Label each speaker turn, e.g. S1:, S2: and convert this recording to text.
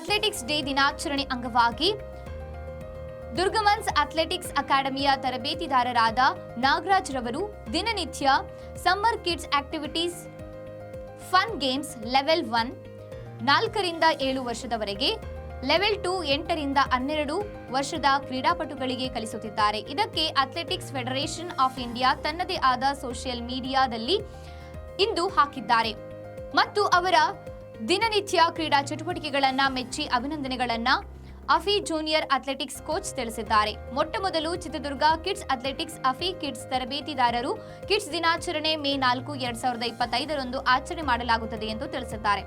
S1: ದಿನಾಚರಣೆ ಅಂಗವಾಗಿ ದುರ್ಗಮನ್ಸ್ ಅಥ್ಲೆಟಿಕ್ಸ್ ಅಕಾಡೆಮಿಯ ತರಬೇತಿದಾರರಾದ ನಾಗರಾಜ್ ರವರು ದಿನನಿತ್ಯ summer kids activities fun games level one ನಾಲ್ಕರಿಂದ ಏಳು ವರ್ಷದವರೆಗೆ ಲೆವೆಲ್ ಟು ಎಂಟರಿಂದ ಹನ್ನೆರಡು ವರ್ಷದ ಕ್ರೀಡಾಪಟುಗಳಿಗೆ ಕಲಿಸುತ್ತಿದ್ದಾರೆ. ಇದಕ್ಕೆ ಅಥ್ಲೆಟಿಕ್ಸ್ ಫೆಡರೇಷನ್ ಆಫ್ ಇಂಡಿಯಾ ತನ್ನದೇ ಆದ ಸೋಷಿಯಲ್ ಮೀಡಿಯಾದಲ್ಲಿ ಇಂದು ಹಾಕಿದ್ದಾರೆ. ಮತ್ತು ಅವರ ದಿನನಿತ್ಯ ಕ್ರೀಡಾ ಚಟುವಟಿಕೆಗಳನ್ನ ಮೆಚ್ಚಿ ಅಭಿನಂದನೆಗಳನ್ನ ಅಫಿ ಜೂನಿಯರ್ ಅಥ್ಲೆಟಿಕ್ಸ್ ಕೋಚ್ ತಿಳಿಸಿದ್ದಾರೆ. ಮೊಟ್ಟ ಮೊದಲು Chitradurga kids athletics Aghi kids ತರಬೇತಿದಾರರು ಕಿಡ್ಸ್ ದಿನಾಚರಣೆ ಮೇ ನಾಲ್ಕು, ಎರಡ್ ಸಾವಿರದ ಇಪ್ಪತ್ತೈದರಂದು ಆಚರಣೆ ಮಾಡಲಾಗುತ್ತದೆ ಎಂದು ತಿಳಿಸಿದ್ದಾರೆ.